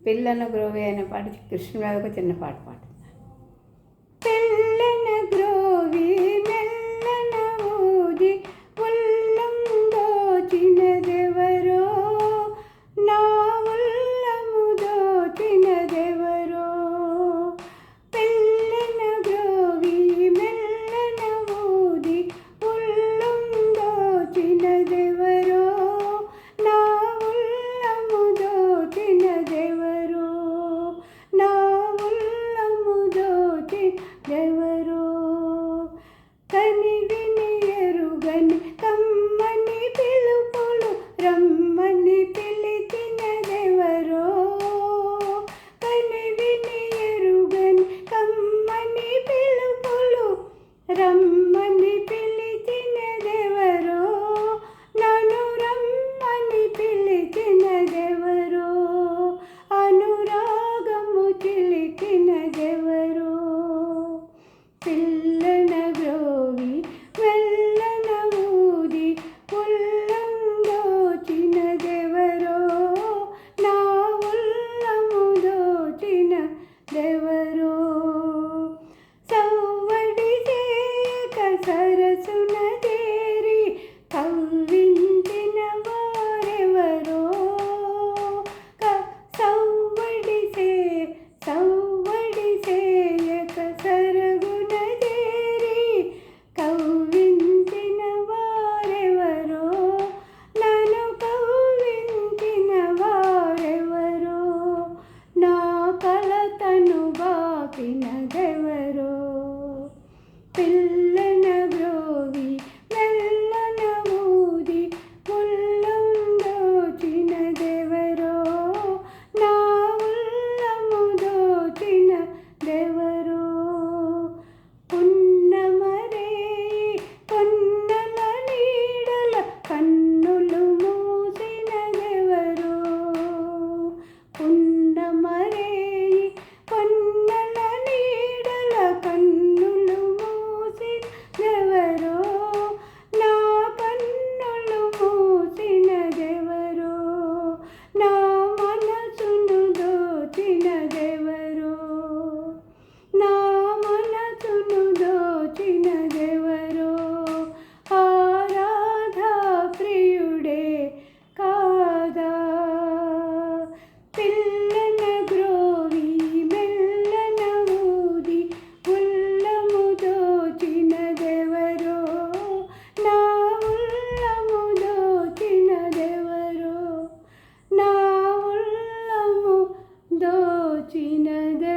పిల్లన గ్రోవి అనే పాటకి కృష్ణుడు ఒక చిన్న పాట పాట పిల్లన గ్రోవి మెల్లన ఊది ఉల్లం దోచినదెవరో నా ఉల్లము దోచిన ചിനദ